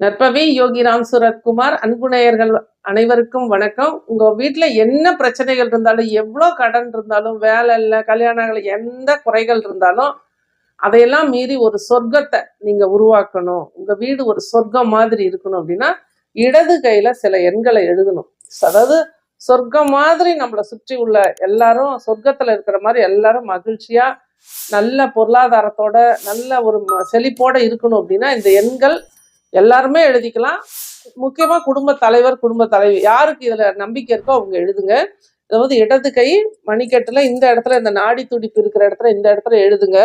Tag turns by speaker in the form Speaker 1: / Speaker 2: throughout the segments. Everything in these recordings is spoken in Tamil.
Speaker 1: நற்பவி யோகி ராம் சுரத்குமார் அன்புநேயர்கள் அனைவருக்கும் வணக்கம். உங்க வீட்டில் என்ன பிரச்சனைகள் இருந்தாலும் எவ்வளோ கடன் இருந்தாலும் வேலை இல்லை கல்யாணங்கள் எந்த குறைகள் இருந்தாலும் அதையெல்லாம் மீறி ஒரு சொர்க்கத்தை நீங்க உருவாக்கணும். உங்க வீடு ஒரு சொர்க்கம் மாதிரி இருக்கணும் அப்படின்னா இடது கையில சில எண்களை எழுதணும். அதாவது சொர்க்கம் மாதிரி நம்மளை சுற்றி உள்ள எல்லாரும் சொர்க்கத்துல இருக்கிற மாதிரி எல்லாரும் மகிழ்ச்சியா நல்ல பொருளாதாரத்தோட நல்ல ஒரு ம- செழிப்போட இருக்கணும் அப்படின்னா இந்த எண்கள் எல்லாருமே எழுதிக்கலாம். முக்கியமா குடும்ப தலைவர் குடும்ப தலைவி. யாருக்கு இதுல நம்பிக்கை இருக்கோ அவங்க எழுதுங்க. அதாவது இடது கை மணிக்கட்டுல இந்த இடத்துல இந்த நாடி துடிப்பு இருக்கிற இடத்துல இந்த இடத்துல எழுதுங்க.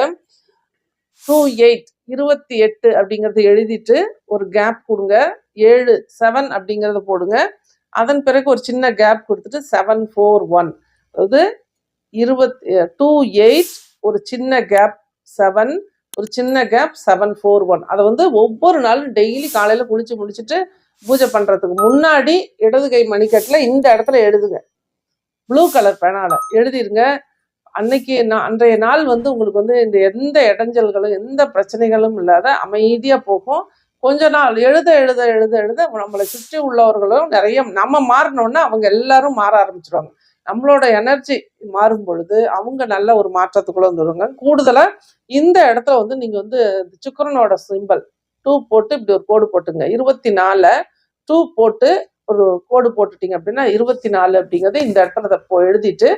Speaker 1: டூ எயிட் இருபத்தி எட்டு அப்படிங்கறத எழுதிட்டு ஒரு கேப் கொடுங்க. ஏழு செவன் அப்படிங்கறத போடுங்க. அதன் பிறகு ஒரு சின்ன கேப் கொடுத்துட்டு செவன் ஃபோர் ஒன். அதாவது இருபத் டூ எயிட் ஒரு சின்ன கேப் செவன். ஒரு சின்ன கேப் செவன் ஃபோர் ஒன் அதை வந்து ஒவ்வொரு நாளும் டெய்லி காலையில் குளிச்சு முடிச்சுட்டு பூஜை பண்ணுறதுக்கு முன்னாடி இடது கை மணிக்கட்டில் இந்த இடத்துல எழுதுங்க. ப்ளூ கலர் பேனால எழுதிருங்க. அன்னைக்கு நான் அன்றைய நாள் வந்து உங்களுக்கு வந்து இந்த எந்த இடைஞ்சல்களும் எந்த பிரச்சனைகளும் இல்லாத அமைதியாக போகும். கொஞ்ச நாள் எழுத எழுத எழுத எழுத நம்மளை சுற்றி உள்ளவர்களும் நிறைய நம்ம மாறினோன்னா அவங்க எல்லாரும் மாற ஆரம்பிச்சிருவாங்க. நம்மளோட எனர்ஜி மாறும் பொழுது அவங்க நல்ல ஒரு மாற்றத்துக்குள்ள வந்துடுவாங்க கூடுதலாக இந்த இடத்துல வந்து நீங்கள் வந்து சுக்கரனோட சிம்பிள் டூ போட்டு இப்படி ஒரு கோடு போட்டுங்க. இருபத்தி நாலு டூ போட்டு ஒரு கோடு போட்டுட்டீங்க அப்படின்னா இருபத்தி நாலு அப்படிங்கிறது இந்த இடத்துல எழுதிட்டு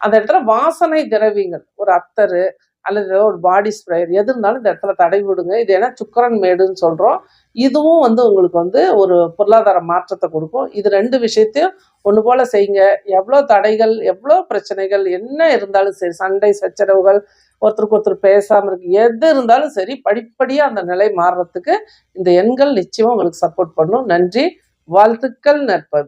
Speaker 1: அந்த இடத்துல வாசனை திரவியங்கள். ஒரு அத்தரு அல்லது ஏதோ ஒரு பாடி ஸ்ப்ரேயர் எது இருந்தாலும் இந்த இடத்துல தடை விடுங்க. இது ஏன்னா சுக்கரன் மேடுன்னு சொல்கிறோம் இதுவும் வந்து உங்களுக்கு வந்து ஒரு பொருளாதார மாற்றத்தை கொடுக்கும். இது ரெண்டு விஷயத்தையும் ஒன்று போல் செய்யுங்க. எவ்வளோ தடைகள் எவ்வளோ பிரச்சனைகள் என்ன இருந்தாலும் சரி சண்டை சச்சரவுகள் ஒருத்தருக்கு ஒருத்தர் பேசாமல் இருக்கு எது இருந்தாலும் சரி படிப்படியாக அந்த நிலை மாறுறதுக்கு இந்த எண்கள் நிச்சயமாக உங்களுக்கு சப்போர்ட் பண்ணும். நன்றி. வாழ்த்துக்கள் நற்பது